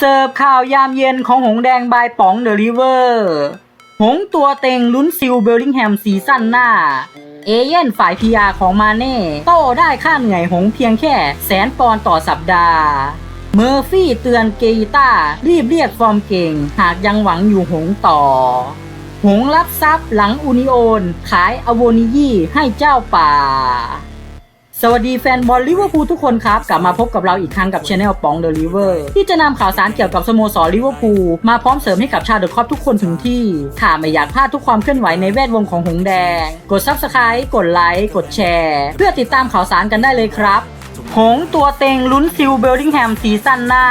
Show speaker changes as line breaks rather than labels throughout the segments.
เสิร์ฟข่าวยามเย็นของหงแดงบายป๋องเดอะริเวอร์ หงตัวเต็งลุ้นซิลเบลลิงแฮมซีซั่นหน้า เอเย่นฝ่ายพีอาของมาเน่ โต้ได้ค่าเหนื่อยหงเพียงแค่แสนปอนต่อสัปดาห์ เมอร์ฟี่เตือนเกอิต้า รีบเรียกฟอร์มเก่ง หากยังหวังอยู่หงต่อ หงรับทรัพย์หลังอูนิโอน ขายอโวนิยี่ให้เจ้าป่า สวัสดีแฟนบอลลิเวอร์พูลทุกคนครับ กลับมาพบกับเราอีกครั้งกับช anel ปองเดอะลิเวอร์ที่จะนำข่าวสารเกี่ยวกับสโมสรลิเวอร์พูลมาพร้อมเสริมให้กับชาวเดอะคอบทุกคนถึงที่ ถ้าไม่อยากพลาดทุกความเคลื่อนไหวในแวดวงของหงแดง กด Subscribe กดไลค์กดแชร์ เพื่อติดตามข่าวสารกันได้เลยครับ หงตัวเต็งลุ้นซิลเบลดิงแฮมซีซั่นหน้า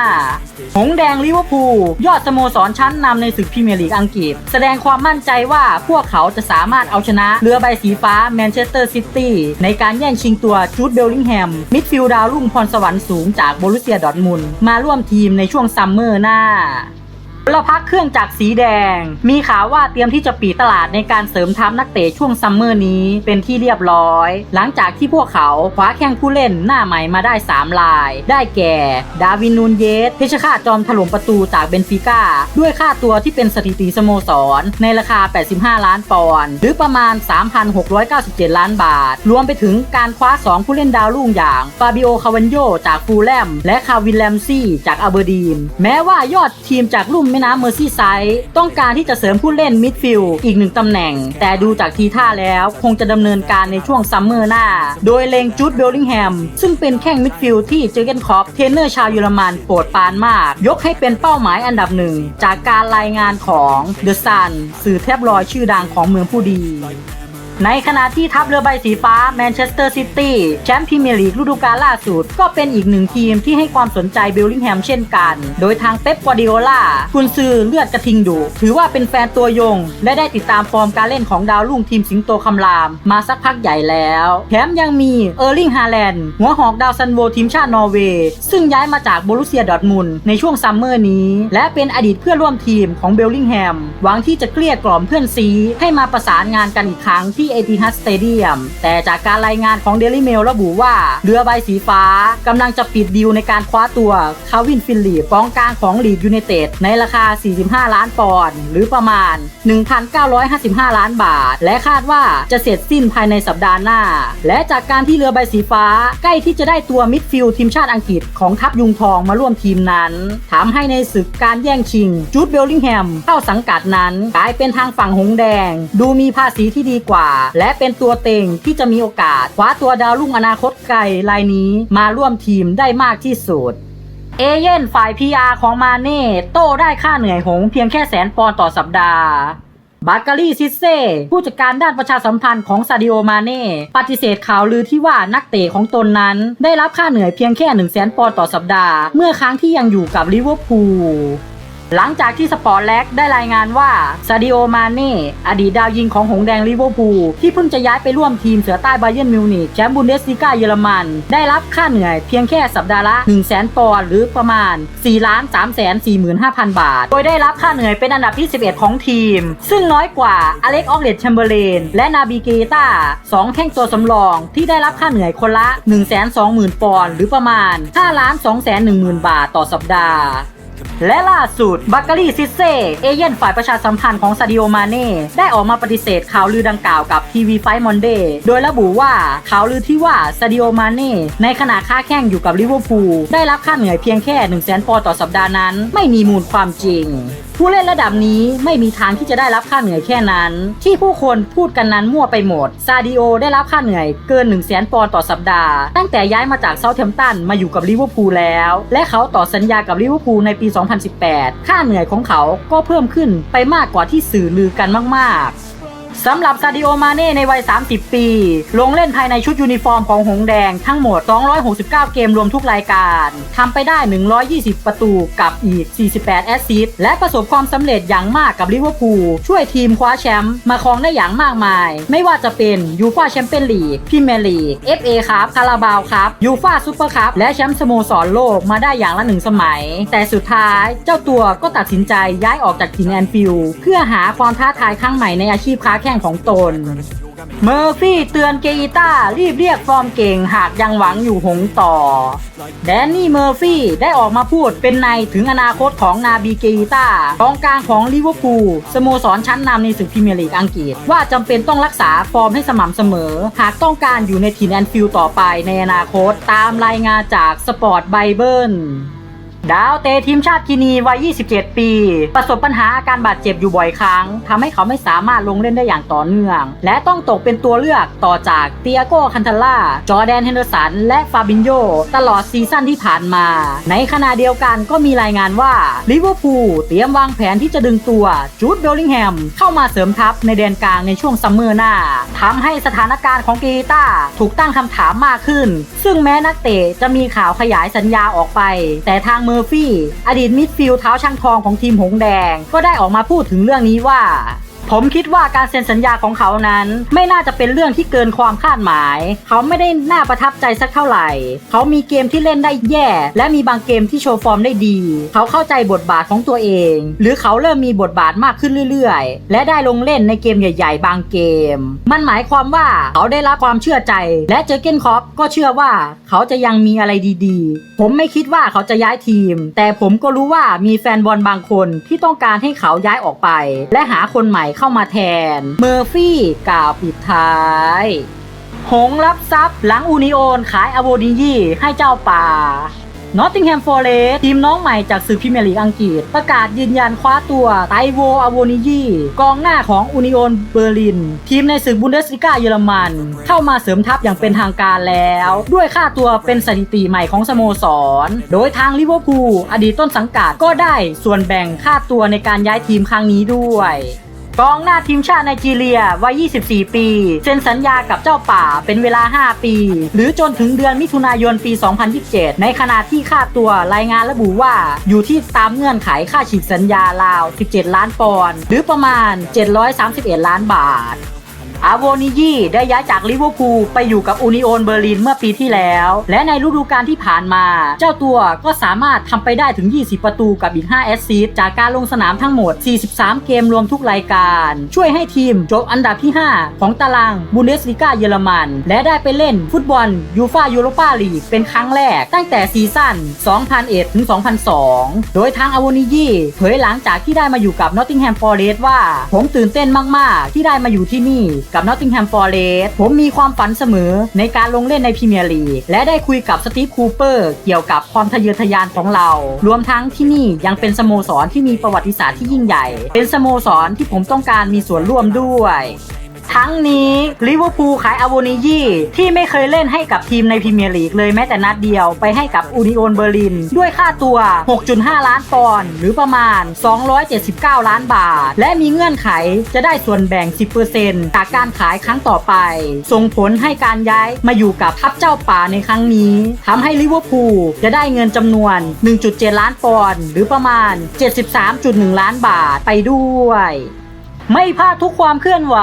หงแดงลิเวอร์พูลยอดสโมสรชั้นนำในศึกพรีเมียร์ลีกอังกฤษ แสดงความมั่นใจว่าพวกเขาจะสามารถเอาชนะเรือใบสีฟ้าแมนเชสเตอร์ซิตี้ในการแย่งชิงตัวจูดเบลลิงแฮม มิดฟิลด์ดาวรุ่งพรสวรรค์สูงจากโบรุเซียดอร์ทมุนมาร่วมทีมในช่วงซัมเมอร์หน้า เราพักเครื่องจากสีแดง มีข่าวว่าเตรียมที่จะปิดตลาดในการเสริมทัพนักเตะช่วงซัมเมอร์นี้เป็นที่เรียบร้อย หลังจากที่พวกเขาคว้าแข้งผู้เล่นหน้าใหม่มาได้ 3 ลาย ได้แก่ ดาวินนูนเยสเพชรฆาตจอมถล่มประตูจากเบนฟิก้า ด้วยค่าตัวที่เป็นสถิติสโมสร ในราคา 85 ล้านปอนด์หรือประมาณ 3,697 ล้านบาท รวมไปถึงการคว้า 2 ผู้เล่นดาวรุ่งอย่างฟาบิโอคาวันโยจากฟูลแลม และคาวินแลมซี่จากอาเบอร์ดีน แม้ว่ายอดทีมจากลุ่มม่น้ำเมอร์ซี่ไซด์ต้องการที่จะเสริมผู้เล่นมิดฟิลด์อีกหนึ่งตำแหน่ง แต่ดูจากทีท่าแล้วคงจะดำเนินการในช่วงซัมเมอร์หน้า โดยเลงจูดเบลลิงแฮมซึ่งเป็นแข้งมิดฟิลด์ที่เจอเกนคอปเทรนเนอร์ชาวเยอรมันโปรดปรานมาก ยกให้เป็นเป้าหมายอันดับหนึ่ง จากการรายงานของเดอะซันสื่อแทบลอยชื่อดังของเมืองผู้ดี ในขณะที่ทัพเรือใบสีฟ้าแมนเชสเตอร์ซิตี้แชมป์พรีเมียร์ลีกฤดูกาลล่าสุด ก็เป็นอีกหนึ่งทีมที่ให้ความสนใจเบลลิงแฮมเช่นกัน โดยทางเป๊ปกวาร์ดิโอลาคุณซือเลือดกระทิงดุถือว่าเป็นแฟนตัวยง และได้ติดตามฟอร์มการเล่นของดาวรุ่งทีมสิงโตคำราม มาสักพักใหญ่แล้วแถมยังมีเออร์ลิงฮาแลนด์หัวหอกดาวซันโวทีมชาตินอร์เวย์ซึ่งย้ายมาจากโบรุเซียดอร์ทมุนในช่วงซัมเมอร์นี้ และเป็นอดีตเพื่อนร่วมทีมของเบลลิงแฮมหวังที่จะเกลี้ยกล่อมเพื่อนซีให้มาประสานงานกันอีกครั้งที่เอติฮัดสเตเดียมแต่จากการรายงานของเดลิเมลระบุว่า เรือใบสีฟ้ากำลังจะปิดดีลในการคว้าตัวคาวินฟิลลิปกองกลางของลีดยูไนเต็ดในราคา 45 ล้านปอนด์หรือประมาณ 1,955 ล้านบาท และคาดว่าจะเสร็จสิ้นภายในสัปดาห์หน้า และจากการที่เรือใบสีฟ้า ใกล้ที่จะได้ตัวมิดฟิลด์ทีมชาติอังกฤษของทัพยุงทองมาร่วมทีมนั้นทำให้ในศึกการแย่งชิง จูดเบลลิงแฮมเข้าสังกัดนั้น กลายเป็นทางฝั่งหงแดง ดูมีภาษีที่ดีกว่าและเป็นตัวเต็งที่จะมีโอกาสคว้าตัวดาวรุ่งอนาคตไกลรายนี้มาร่วมทีมได้มากที่สุดเอเย่นฝ่าย PR ของมาเน่โต้ได้ค่าเหนื่อยหงเพียงแค่แสนปอนต่อสัปดาห์บาร์การีซิเซ่ผู้จัดการด้านประชาสัมพันธ์ของซาดิโอมาเน่ปฏิเสธข่าวลือที่ว่านักเตะของตนนั้น ได้รับค่าเหนื่อยเพียงแค่1 0 0 0 0แสนปอนต่อสัปดาห์ เมื่อครั้งที่ยังอยู่กับลิเวอร์พูล หลังจากที่สปอร์ตแลกได้รายงานว่าซาดิโอมาเน่อดีตดาวยิงของหงแดงลิเวอร์พูลที่เพิ่งจะย้ายไปร่วมทีมเสือใต้บาเยิร์นมิวนิกแชมป์บุนเดสลีกาเยอรมัน ได้รับค่าเหนื่อยเพียงแค่สัปดาห์ละ 1 0 0 0 0แสนปอนด์หรือประมาณ 4 ล้าน3แสน45,000 บาท โดยได้รับค่าเหนื่อยเป็นอันดับที่ 11 ของทีม ซึ่งน้อยกว่าอเล็กออกเลตแชมเบอร์เลนและนาบิเกตาสองแข้งตัวสำรอง ที่ได้รับค่าเหนื่อยคนละ 120,000 ปอนด์หรือประมาณ5ล้าน2แสน10,000 บาทต่อสัปดาห์ และล่าสุดบักการีซิเซเอเย่นฝ่ายประชาสัมพันธ์ของซาดิโอมาเน่ได้ออกมาปฏิเสธข่าวลือดังกล่าวกับทีวีไฟมอนเดย์โดยระบุว่าข่าวลือที่ว่าซาดิโอมาเน่ในขณะค้าแข่งอยู่กับลิเวอร์พูลได้รับค่าเหนื่อยเพียงแค่ 1 0 0 0 0แสนปอนด์ต่อสัปดาห์นั้น ไม่มีมูลความจริง ผู้เล่นระดับนี้ไม่มีทางที่จะได้รับค่าเหนื่อยแค่นั้น ที่ผู้คนพูดกันนั้นมั่วไปหมด ซาดิโอได้รับค่าเหนื่อยเกิน 1 0 0 0 0แสนปอนด์ต่อสัปดาห์ ตั้งแต่ย้ายมาจากเซาท์แฮมป์ตันมาอยู่กับลิเวอร์พูลแล้ว และเขาต่อสัญญากับลิเวอร์พูลในปี 2018 ค่าเหนื่อยของเขาก็เพิ่มขึ้นไปมากกว่าที่สื่อลือกันมาก ๆ สำหรับซาดิโอมาเน่ในวัย 30 ปี ลงเล่นภายในชุดยูนิฟอร์มของหงแดงทั้งหมด 269 เกมรวมทุกรายการทำไปได้ 120 ประตูกับอีก 48 แอสซิสต์และประสบความสำเร็จอย่างมากกับลิเวอร์พูลช่วยทีมคว้าแชมป์มาครองได้อย่างมากมาย ไม่ว่าจะเป็นยูฟ่าแชมเปี้ยนลีกพรีเมียร์ลีก FA ครับคาราบาวครับยูฟ่าซูเปอร์คัพและแชมป์สโมสรโลกมาได้อย่างละหนึ่งสมัย แต่สุดท้ายเจ้าตัวก็ตัดสินใจย้ายออกจากถิ่นแอนฟิลด์เพื่อหาความท้าทายครั้งใหม่ในอาชีพค้าแข่งของตน เมอร์ฟี่เตือนเกอิต้ารีบเรียกฟอร์มเก่งหากยังหวังอยู่หงต่อ แดนนี่เมอร์ฟี่ได้ออกมาพูดเป็นในถึงอนาคตของนาบีเกอิต้ากองกลางของลิเวอร์พูลสโมสรชั้นนำในศึกพรีเมียร์ลีกอังกฤษ ว่าจำเป็นต้องรักษาฟอร์มให้สม่ำเสมอ หากต้องการอยู่ในถิ่นแอนฟิลด์ต่อไปในอนาคตตามรายงานจากสปอร์ตไบเบิล ดาวเตทีมชาติกินีวัย 27 ปี ประสบปัญหาอาการบาดเจ็บอยู่บ่อยครั้งทำให้เขาไม่สามารถลงเล่นได้อย่างต่อเนื่อง และต้องตกเป็นตัวเลือกต่อจากเตียโกคันทาล่า จอแดนเฮนเดอร์สัน และฟาบินโยตลอดซีซั่นที่ผ่านมา ในขณะเดียวกันก็มีรายงานว่าลิเวอร์พูลเตรียมวางแผนที่จะดึงตัวจูดเบลลิงแฮมเข้ามาเสริมทัพในแดนกลางในช่วงซัมเมอร์หน้าทำให้สถานการณ์ของกอิต้าถูกตั้งคำถามมากขึ้น ซึ่งแม้นักเตะจะมีข่าวขยายสัญญาออกไป แต่ทางเมอร์ฟี่ อดีตมิดฟิลด์เท้าช่างทองของทีมหงแดง ก็ได้ออกมาพูดถึงเรื่องนี้ว่า ผมคิดว่าการเซ็นสัญญาของเขานั้น ไม่น่าจะเป็นเรื่องที่เกินความคาดหมาย เขาไม่ได้น่าประทับใจสักเท่าไหร่ เขามีเกมที่เล่นได้แย่ และมีบางเกมที่โชว์ฟอร์มได้ดี เขาเข้าใจบทบาทของตัวเอง หรือเขาเริ่มมีบทบาทมากขึ้นเรื่อยๆ และได้ลงเล่นในเกมใหญ่ ๆ บางเกม มันหมายความว่าเขาได้รับความเชื่อใจ และเจอเกนคอปก็เชื่อว่าเขาจะยังมีอะไรดีๆ ผมไม่คิดว่าเขาจะย้ายทีม แต่ผมก็รู้ว่ามีแฟนบอลบางคนที่ต้องการให้เขาย้ายออกไป และหาคนใหม่เข้ามาแทน เมอร์ฟี่กล่าวปิดท้าย หงรับทรัพย์หลังอูนิโอนขายอโวดิยี่ให้เจ้าป่านอตติงแฮมฟอร์เรสทีมน้องใหม่จากศึกพรีเมร์ลีกอังกฤษ ประกาศยืนยันคว้าตัวไตโวอโวนิยีกองหน้าของอูนิโอนเบอร์ลิน ทีมในศึกบุนเดสลิก้าเยอรมัน เข้ามาเสริมทัพอย่างเป็นทางการแล้ว ด้วยค่าตัวเป็นสถิติใหม่ของสโมสร โดยทางลิเวอร์พูลอดีตต้นสังกัดก็ได้ส่วนแบ่งค่าตัวในการย้ายทีมครั้งนี้ด้วย กองหน้าทีมชาติไนจีเรียวัย 24 ปี เซ็นสัญญากับเจ้าป่าเป็นเวลา 5 ปี หรือจนถึงเดือนมิถุนายนปี 2027 ในขณะที่ค่าตัวรายงานระบุว่าอยู่ที่ตามเงื่อนไขค่าฉีกสัญญาราว 17 ล้านปอนด์หรือประมาณ 731 ล้านบาท อาโวนิยีได้ย้ายจากลิเวอร์พูลไปอยู่กับอูนิโอนเบอร์ลินเมื่อปีที่แล้ว และในฤดูกาลที่ผ่านมา เจ้าตัวก็สามารถทำไปได้ถึง 20 ประตูกับอีก 5 แอสซิสต์จากการลงสนามทั้งหมด 43 เกมรวมทุกรายการ ช่วยให้ทีมจบอันดับที่ 5 ของตารางบุนเดสลิกาเยอรมัน และได้ไปเล่นฟุตบอลยูฟายูโรปาลีกเป็นครั้งแรกตั้งแต่ซีซั่น 2001 ถึง 2002 โดยทางอาโวนิยีเผยหลังจากที่ได้มาอยู่กับนอตติงแฮมฟอร์เรสต์ว่า ผมตื่นเต้นมาก ๆ ที่ได้มาอยู่ที่นี่กับนอตติงแฮมฟอร์เรสผมมีความฝันเสมอในการลงเล่นในพรีเมียร์ลีกและได้คุยกับสตีฟคูเปอร์เกี่ยวกับความทะเยอทะยานของเรา รวมทั้งที่นี่ยังเป็นสโมสรที่มีประวัติศาสตร์ที่ยิ่งใหญ่ เป็นสโมสรที่ผมต้องการมีส่วนร่วมด้วย ทั้งนี้ลิเวอร์พูลขายอโวนิยี่ที่ไม่เคยเล่นให้กับทีมในพรีเมียร์ลีกเลยแม้แต่นัดเดียวไปให้กับอูนิโอนเบอร์ลิน ด้วยค่าตัว 6.5 ล้านปอนด์หรือประมาณ 279 ล้านบาท และมีเงื่อนไขจะได้ส่วนแบ่ง 10%จากการขายครั้งต่อไป ส่งผลให้การย้ายมาอยู่กับทัพเจ้าป่าในครั้งนี้ทำให้ลิเวอร์พูลจะได้เงินจำนวน 1.7 ล้านปอนด์หรือประมาณ 73.1 ล้านบาทไปด้วย ไม่พลาดทุกความเคลื่อนไหว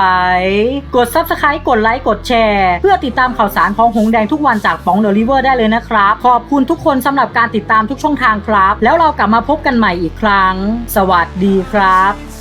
กด Subscribe กดไลค์กดแชร์ เพื่อติดตามข่าวสารของหงแดงทุกวันจากป๋องเดอะริเวอร์ได้เลยนะครับ ขอบคุณทุกคนสำหรับการติดตามทุกช่องทางครับ แล้วเรากลับมาพบกันใหม่อีกครั้ง สวัสดีครับ